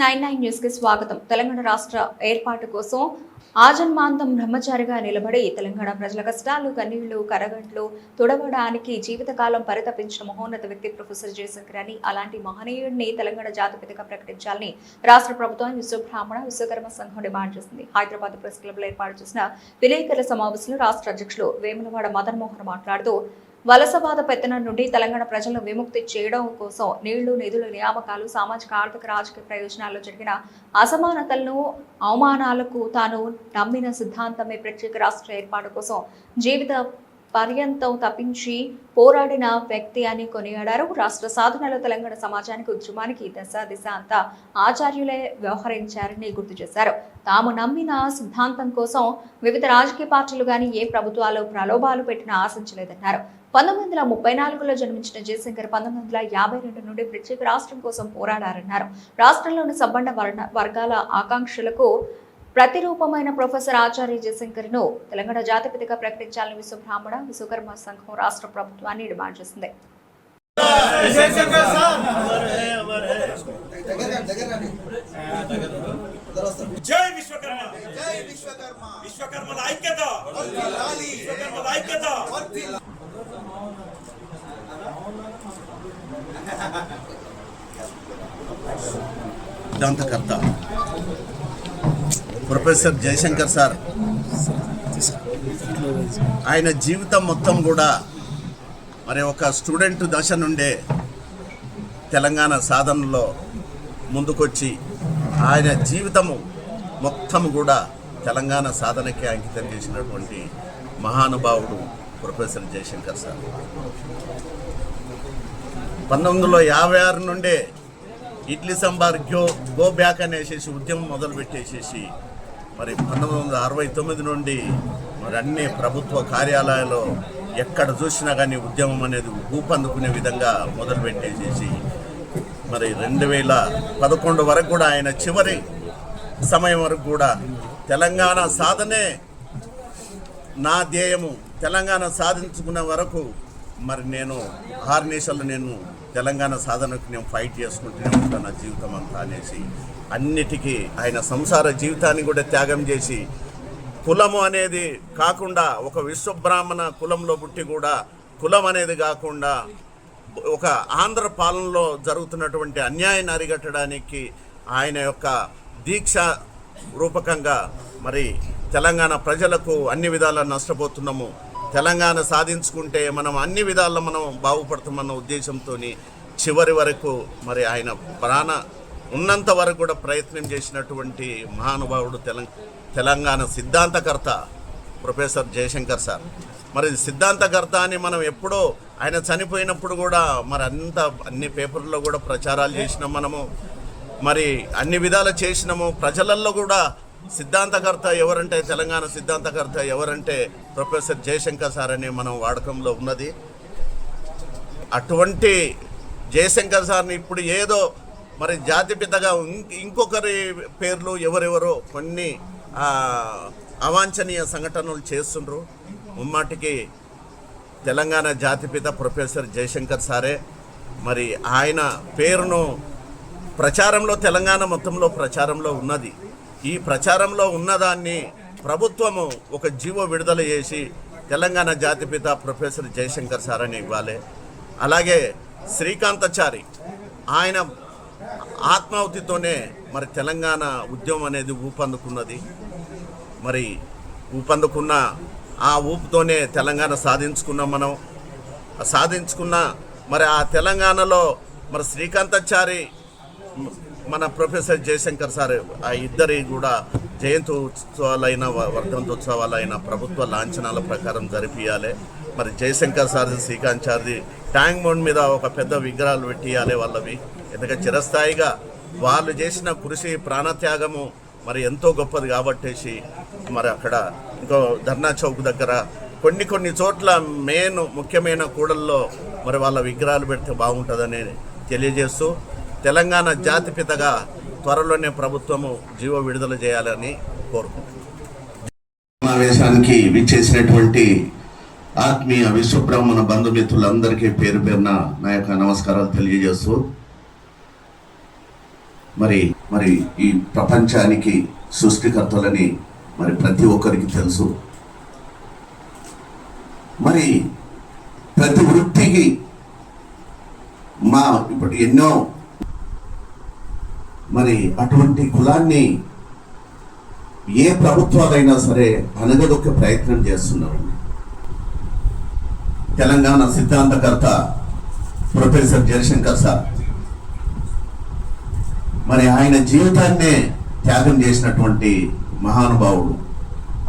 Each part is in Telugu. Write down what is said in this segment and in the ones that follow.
నైన్ నైన్ న్యూస్కి స్వాగతం. తెలంగాణ రాష్ట్ర ఏర్పాటు కోసం ఆజన్మాంతం బ్రహ్మచారిగా నిలబడి తెలంగాణ ప్రజల కష్టాలు కన్నీళ్ళు కరగంట్లు తుడవడానికి జీవితకాలం పరితపించిన మహోన్నత వ్యక్తి ప్రొఫెసర్ జయశంకర్ అని అలాంటి మహనీయుడిని తెలంగాణ జాతిపితగా ప్రకటించాలని రాష్ట్ర ప్రభుత్వం విశ్వబ్రాహ్మణ విశ్వకర్మ సంఘం డిమాండ్ చేసింది. హైదరాబాద్ ప్రెస్ క్లబ్లో ఏర్పాటు చేసిన విలేకరుల సమావేశంలో రాష్ట్ర అధ్యక్షులు వేములవాడ మదన్ మోహన్ మాట్లాడుతూ వలసవాద పెత్తనం నుండి తెలంగాణ ప్రజలను విముక్తి చేయడం కోసం నీళ్ళు నిధుల నియామకాలు సామాజిక ఆర్థిక రాజకీయ ప్రయోజనాల్లో జరిగిన అసమానతలను అవమానాలకు తాను నమ్మిన సిద్ధాంతమే ప్రత్యేక రాష్ట్ర ఏర్పాటు కోసం జీవిత పర్యంతం తప్పించి పోరాడిన వ్యక్తి అని కొనియాడారు రాష్ట్ర సాధనలో తెలంగాణ సమాజానికి ఉద్యమానికి దశ దిశ అంతా ఆచార్యులే వ్యవహరించారని గుర్తు చేశారు. తాము నమ్మిన సిద్ధాంతం కోసం వివిధ రాజకీయ పార్టీలు గాని ఏ ప్రభుత్వాలు ప్రలోభాలు పెట్టినా ఆశించలేదన్నారు. పంతొమ్మిది వందల ముప్పై నాలుగులో జన్మించిన జయశంకర్ పంతొమ్మిది వందల యాభై రెండు నుండి ప్రత్యేక రాష్ట్రం కోసం పోరాడారన్నారు. రాష్ట్రంలోని సంబంధ వర్ణ వర్గాల ఆకాంక్షలకు ప్రతిరూపమైన ప్రొఫెసర్ ఆచార్య జయశంకర్ను తెలంగాణ జాతిపితగా ప్రకటించాలని విశ్వ బ్రాహ్మణ విశ్వకర్మ సంఘం రాష్ట్ర ప్రభుత్వాన్ని డిమాండ్ చేసింది. జై విశ్వకర్మ! జై విశ్వకర్మ! విశ్వకర్మల ఐక్యత! విశ్వకర్మల ఐక్యత! సిద్ధాంతకర్త. Professor Jayashankar sir. ఆయన జీవితం మొత్తం కూడా మరి ఒక స్టూడెంట్ దశ నుండే తెలంగాణ సాధనలో ముందుకొచ్చి ఆయన జీవితము మొత్తం కూడా తెలంగాణ సాధనకి అంకితం చేసినటువంటి మహానుభావుడు ప్రొఫెసర్ జయశంకర్ సార్. పంతొమ్మిది వందల యాభై ఆరు నుండే idli sambar go go back అనేసేసి ఉద్యమం మొదలు పెట్టేసేసి మరి పంతొమ్మిది వందల అరవై తొమ్మిది నుండి మరి అన్ని ప్రభుత్వ కార్యాలయాల్లో ఎక్కడ చూసినా కానీ ఉద్యమం అనేది ఊపందుకునే విధంగా మొదలు పెట్టేసేసి మరి రెండు వేల పదకొండు వరకు కూడా ఆయన చివరి సమయం వరకు కూడా తెలంగాణ సాధనే నా ధ్యేయము. తెలంగాణ సాధించుకున్న వరకు మరి నేను ఆరు నేను తెలంగాణ సాధనకు నేను ఫైట్ చేసుకుంటూనే ఉంటాను నా జీవితం అంతా అనేసి. అన్నిటికీ ఆయన సంసార జీవితాన్ని కూడా త్యాగం చేసి కులము అనేది కాకుండా ఒక విశ్వబ్రాహ్మణ కులంలో పుట్టి కూడా కులం అనేది కాకుండా ఒక ఆంధ్ర పాలనలో జరుగుతున్నటువంటి అన్యాయాన్ని అరిగట్టడానికి ఆయన యొక్క దీక్ష రూపకంగా మరి తెలంగాణ ప్రజలకు అన్ని విధాలా నష్టపోతున్నాము. తెలంగాణ సాధించుకుంటే మనం అన్ని విధాల్లో మనం బాగుపడతామన్న ఉద్దేశంతో చివరి వరకు మరి ఆయన ప్రాణ ఉన్నంత వరకు కూడా ప్రయత్నం చేసినటువంటి మహానుభావుడు తెలంగ తెలంగాణ సిద్ధాంతకర్త ప్రొఫెసర్ జయశంకర్ సార్. మరి సిద్ధాంతకర్త అని మనం ఎప్పుడో ఆయన చనిపోయినప్పుడు కూడా మరి అంత అన్ని పేపర్లో కూడా ప్రచారాలు చేసినాం మనము. మరి అన్ని విధాలు చేసినాము. ప్రజలల్లో కూడా సిద్ధాంతకర్త ఎవరంటే తెలంగాణ సిద్ధాంతకర్త ఎవరంటే ప్రొఫెసర్ జయశంకర్ సార్ అని మనం వాడకంలో ఉన్నది. అటువంటి జయశంకర్ సార్ని ఇప్పుడు ఏదో మరి జాతిపితగా ఇం- ఇంకొకరి పేర్లు ఎవరెవరో కొన్ని అవాంఛనీయ సంఘటనలు చేస్తుండ్రు. ముమ్మాటికి తెలంగాణ జాతిపిత ప్రొఫెసర్ జయశంకర్ సారే. మరి ఆయన పేరును ప్రచారంలో తెలంగాణ మొత్తంలో ప్రచారంలో ఉన్నది. ఈ ప్రచారంలో ఉన్నదాన్ని ప్రభుత్వము ఒక జీవో విడుదల చేసి తెలంగాణ జాతిపిత ప్రొఫెసర్ జయశంకర్ సార్ అని ఇవ్వాలి. అలాగే శ్రీకాంతచారి ఆయన ఆత్మాహుతితోనే మరి తెలంగాణ ఉద్యమం అనేది ఊపందుకున్నది. మరి ఊపందుకున్న ఆ ఊపుతోనే తెలంగాణ సాధించుకున్నాం మనం. సాధించుకున్న మరి ఆ తెలంగాణలో మరి శ్రీకాంతాచారి మన ప్రొఫెసర్ జయశంకర్ సార్ ఆ ఇద్దరి కూడా జయంతి ఉత్సవాలైన వ- వర్ధంతోత్సవాలైన ప్రభుత్వ లాంఛనాల ప్రకారం జరిపియాలి. మరి జయశంకర్ సార్ శ్రీకాంత్ చార్ది ట్యాంక్ బోర్డ్ మీద ఒక పెద్ద విగ్రహాలు పెట్టియాలి వాళ్ళవి. ఎందుకంటే చిరస్థాయిగా వాళ్ళు చేసిన కృషి ప్రాణత్యాగము మరి ఎంతో గొప్పది కాబట్టేసి మరి అక్కడ ఇంకో ధర్నా చౌక్ దగ్గర కొన్ని కొన్ని చోట్ల మెయిన్ ముఖ్యమైన కూడల్లో మరి వాళ్ళ విగ్రహాలు పెడితే బాగుంటుందని తెలియజేస్తూ తెలంగాణ జాతిపితగా త్వరలోనే ప్రభుత్వము జీవో విడుదల చేయాలని కోరుకుంటున్నాను సమావేశానికి విచ్చేసినటువంటి ఆత్మీయ విశ్వబ్రాహ్మణ బంధుమిత్రులందరికీ పేరు పేరున నా యొక్క నమస్కారాలు తెలియజేస్తూ మరి మరి ఈ ప్రపంచానికి సృష్టికర్తలని మరి ప్రతి ఒక్కరికి తెలుసు. మరి ప్రతి వృత్తికి మా ఇప్పుడు ఎన్నో మరి అటువంటి కులాన్ని ఏ ప్రభుత్వాలైనా సరే అనగదొక్కే ప్రయత్నం చేస్తున్నారండి. తెలంగాణ సిద్ధాంతకర్త ప్రొఫెసర్ జయశంకర్ సార్ మరి ఆయన జీవితాన్నే త్యాగం చేసినటువంటి మహానుభావుడు.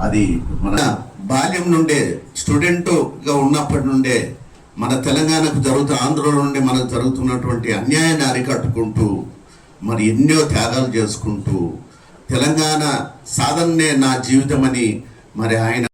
అది మన బాల్యం నుండే స్టూడెంట్గా ఉన్నప్పటి నుండే మన తెలంగాణకు జరుగుతున్న ఆంధ్రలో నుండి మనకు జరుగుతున్నటువంటి అన్యాయాన్ని అరికట్టుకుంటూ మరి ఎన్నో త్యాగాలు చేసుకుంటూ తెలంగాణ సాధనే నా జీవితం అని మరి ఆయన